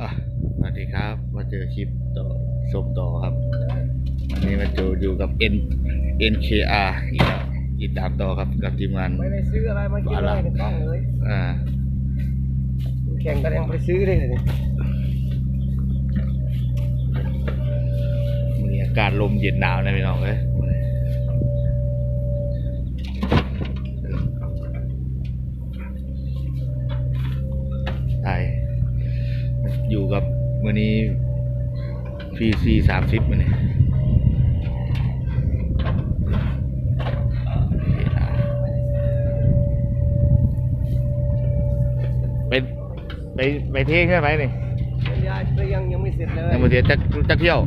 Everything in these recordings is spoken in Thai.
อะสวัสดีครับ มาเจอคลิปต่อชมต่อครับ วันนี้มาเจออยู่กับ N NKR อีกแล้วติดตามต่อครับกับทีมงานไม่ได้ซื้ออะไรมากินเลยในกล้องเลยอ่าแข่งกันยังไปซื้อเลยนี่มีอากาศลมเย็นหนาวนะพี่น้องเอ้ย มือนี้ PC สามสิบมือนี้ไปไปไปเที่ยวใช่ไหมนี่บรรยายก็ยังยังไม่เสร็จเลยยังมาเที่ยวจักจักเที่ยว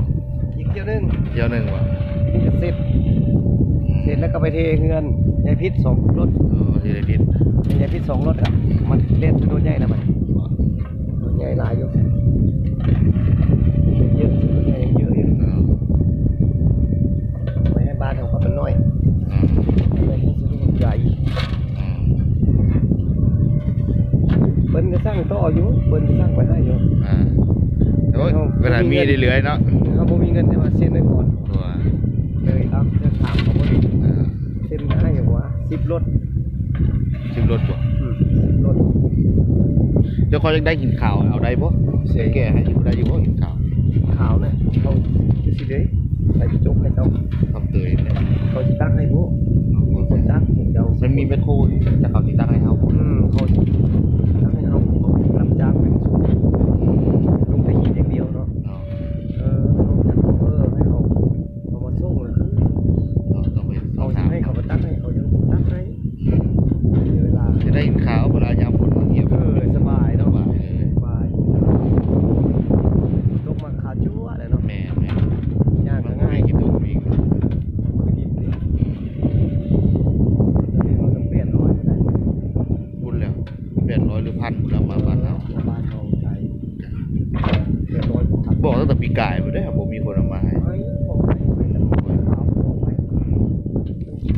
อีกเที่ยวหนึงเที่ยวหนึ่งวะนี่จะเสร็จเสร็จแล้วก็ไปเทเงินยายพิษสองรถอ๋อที่ได้พิษยายพิษสองรถครับมันเล่นถนนใหญ่นะมันถนนใหญ่หลายอยู่เยอะถนนใหญ่ยังเยอะอยู่ อ๋อ ไม่ให้บ้านของเขาเป็นน้อย อ๋อ ไม่ให้ถนนใหญ่ อ๋อ เปิ้นก็สร้างต่ออยู่เปิ้นก็สร้างไปได้อยู่ อ่าแต่ว่าเวลา มีได้เหลือๆเนาะเขาบ่มีเงินแต่ว่าเซ็นไว้ก่อนตัวเลยครับจะถามเขาบ่ดีอ่าเซ็นได้อย่างวะสิบรถชิมรถบ่อืมสิบรถเดี๋ยวเขาจะได้กินข้าวเอาได้บ่เสียแก่ให้อยู่ได้อยู่บ่กินข้าวขาวเนี่ยเขาสิเลยใส่จุกให้เขาคำเตยเนี่ยเขาจะตั้งให้ผู้คนตั้งเจ้ามันมีแมคโครอยู่แต่เขาติดตั้งให้เฮาบ่อืมเขาตั้งให้เขารับจ้างเป็นส่วนลงแต่หินอย่างเดียวเนาะ เนาะ เออลงจากเออให้เขาเขามาส่งเลยคือ เราต้องไปส เขา อบ จะ ถาม ให้เขามาตั้งให้เขายังตั้งให้เวลา จะได้กินข้าวเวลายามฝนมาเที่ยว เออสบาย ส เนาะ บายเลย สบายลงมาขาจั่วเลยเนาะ แม่แม่ ย่าง มั ก็ น ง่า ง่าย ยกินตุ้มอีก คือดินดิเราจะเปลี่ยนร้อยก็ได้ บุญแล้วแปดร้อยหรือพันบุญแล้วมาบ้านเรา บ้านเราใจเปลี่ยนร้อยผมทำ บอกตั้งแต่ปีกายไปได้อผมมีคนเอามาให้ ไม่บอกให้ไปแต่คนขาวบอกไป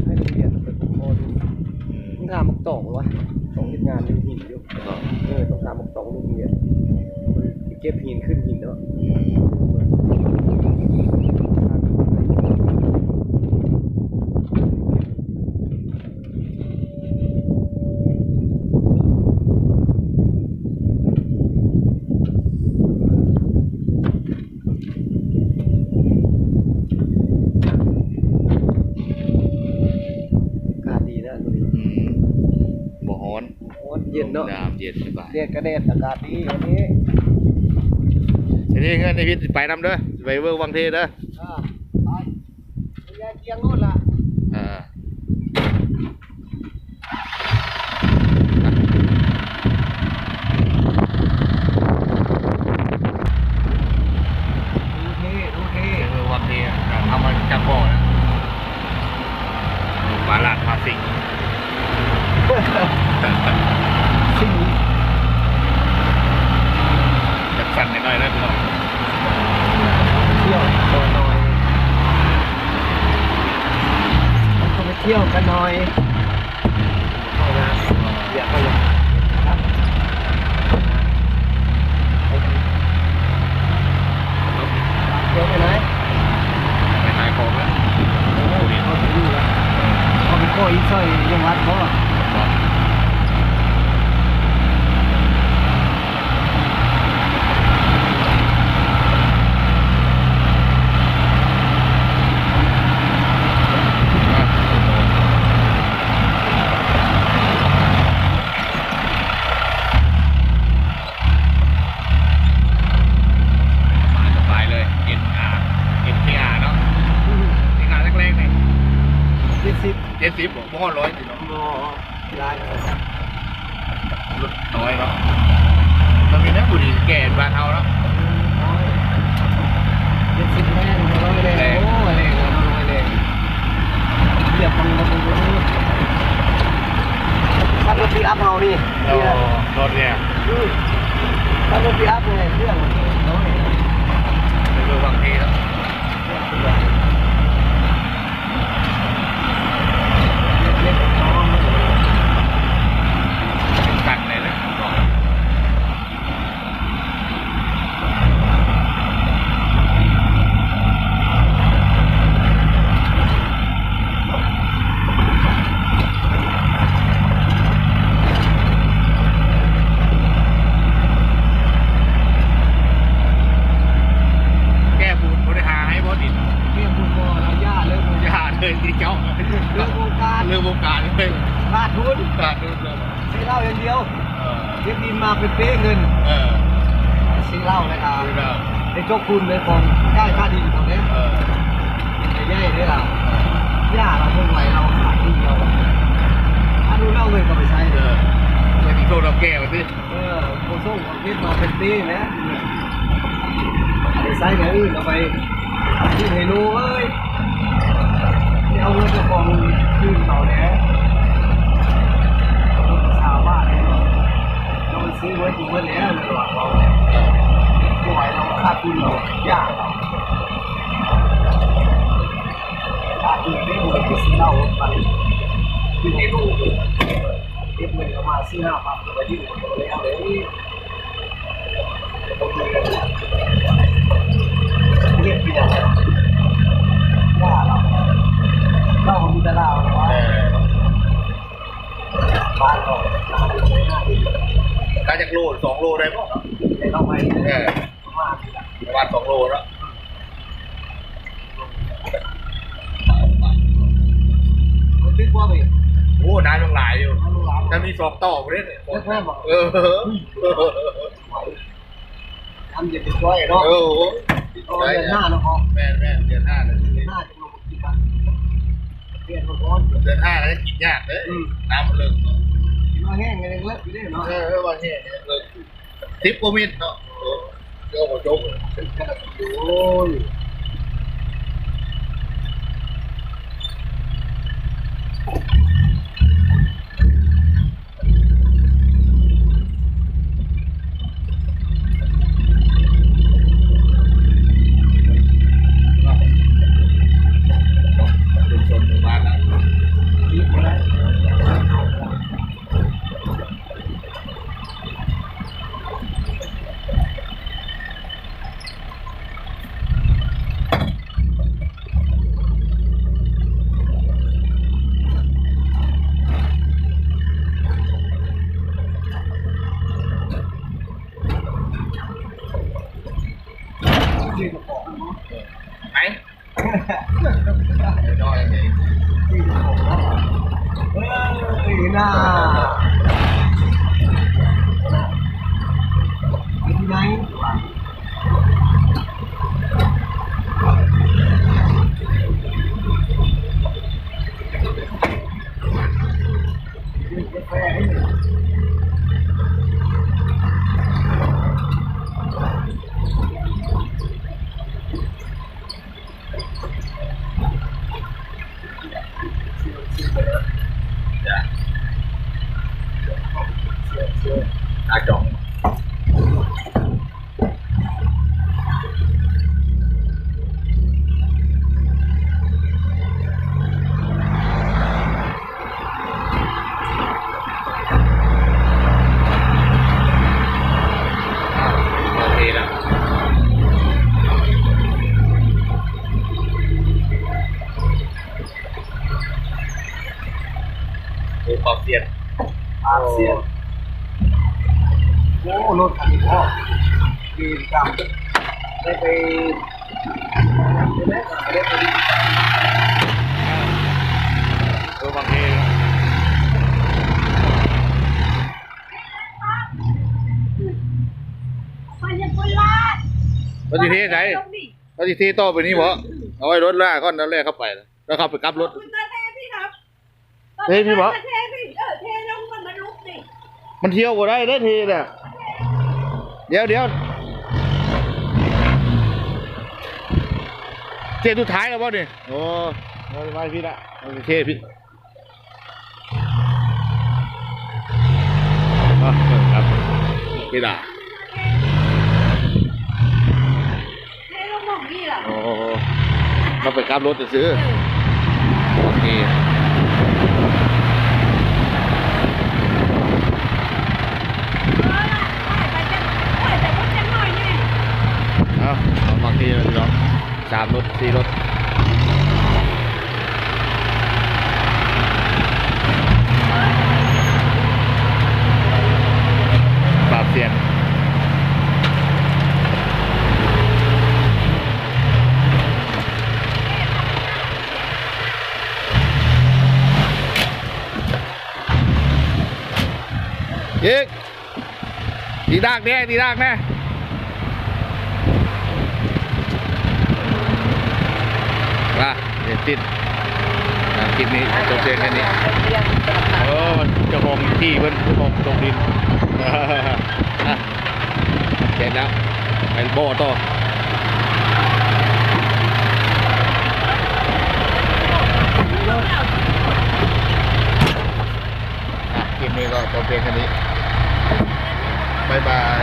ให้โรงเรียนเป็นพอดู อืม มึ งถามมักตองวะตองเฮ็ดงานอยู่หินอยู่แล้วก็เออต้องถามมักตองลูกเรียนไปเก็บหินขึ้นหินเนาะ อืม อากาศดีนะตัวนี้ อืมบ่ฮ้อน โอ้เย็นเนาะน้ำเย็นสบายเรียกกระเด็ดอากาศดีอันนี้ทีนี้เงินในพิษไปนำเด้อไปเวิร์กวังเทเด้ออ่าไปไปยายเกียงโน่นล่ะ อ่าไปดูเท่ดูเท่ เวิร์กวังเทอะทำมาจากบ่อนะมาลาดพาสิง สิ่ง จัดสั่นหน่อยๆนะพี่น้อง เที่ยวตัวหน่อยมันก็ไปเที่ ยวกันหน่อยเอานะอย่าไปอย่าครับเที่ยวไปไหน ไปขายของแล้ว เขาไปอยู่แล้วเขาไปโก้อีกซอยยังวัดเขาอะ มาสบายเลย NR NKR เนาะ NKR แรกๆนี่ ยี่สิบ เจ็ดสิบบ่อร้อยสิเนาะโมได้รถน้อยเนาะมันมีนักบุรีแก่บ้านเฮาเนาะยี่สิบแรงร้อยแรงโอ้ยแรงร้อยแรงเหยียบมันมันมันถ้ารถปีอัพเฮานี่รารถเนี่ยถ้ารถปีอัพเนี่ยเรื่องน้อยเป็นเรือบางทีแล้วเป็นตันเลยนะบอก ดียว เออ เรียกดินมาเป็นเป้เงิน เออ ซื้อเหล้าเลยอะไอ้เจ้าคุณเลยของใกล้ค่าดินตรงนี้ไอ้ย่ายด้วยล่ะย่าเราเพิ่งไหวเราขายที่เราถ้าดูเล้าเงินก็ไปใช้เลยอไปที่โซนเราแก้วสิเออโคส่ของคิดมาเป็นปีนะไปใช้อย่างอื่นเอาไปที่ให้รู้เอ้ยที่เอาเงินเจ้าของคืนเขาแล้วชาวบ้านเนี่ยเราซื้อไว้ถูกไว้แล้วในระหว่างเรา ทุนเรายากเราค่าทุนไม่หมดไปซื้อเหล้าไปที่ให้รู้เก็บเงินเข้ามาซื้อห้าพันไปที่อื่นก็แล้วเลยเรียกพี่อะไรย่าเราเล่าของมีแต่เล่าว่าเออบ้านเราเราใช้หน้าที่ได้จากโลสองโลได้ป่ะในต้องไปเออมา ประมาณสองโลแล้วคนที่ว่าไปโอ้นานมันหลายอยู่ทำลูกหลานจะมีสองต่อประเด็นเนี่ยเลิกแม่บอกเออทำเย็นเป็นจ้อยเนาะเออเดือนหน้าเนาะพ่อแม่แม่เดือนห้าเลยเดือนหน้าจะลงกินกันเปลี่ยนคนร้อนเดือนห้าแล้วกินยากเลยน้ำมันเลิกกินมาแห้งกันเลิกไปได้เนาะเออวันนี้เลิกทิปโคมิดเนาะ เจ้าหัวโจ๊ก โอ้ย เป็นชนหมู่บ้านนะ ดีไปได้ ไหนน้อยเอง เฮ้ยน่าเป็นไงกาแฟให้หน่อย จ้ะอาจองโอเคแล้วดูความเสี่ยงียโอ้รถคันนี้พ่อดีจังได้ไปได้ไปได้ไปดูบางทีมันยังคนลาดรถที่ที่ไหนรถที่ที่โตไปนี่บ่เอาไว้รถล่าก้อนแล้วแรกเข้าไปแล้วแล้วเข้าไปกลับรถคุณก็เทพี่ครับเทพี่บอก มันเที่ยวบ่ได้ได้ทีเนี่ยเดี๋ยวเดี๋ยวเจ๊ทุดท้ายแล้วบ่เนี่ยโอ้ไม่ไม่พี่ละโอเคพี่อะครับพี่ด่าเทลงหมองนี่เหรอโอ้เขาไปกลับรถจะซื้อโอเค เออล่ะไปจะไปแต่พวกจะหน่อยนี่ เอาเอาบางทีเราเนาะ สามรถสี่รถปรับเสียงอีกดีดากแน่ดีดากแน่ว่า เดี๋ยวติดอะคลิปนี้จบเพียงแค่นี้เออมันเจะของที่เพิ่นเจ้าของตรงดินอะเสร็จแล้วไปโบต่ออะคลิปนี้ก็จบเพียงแค่นี้บ๊ายบาย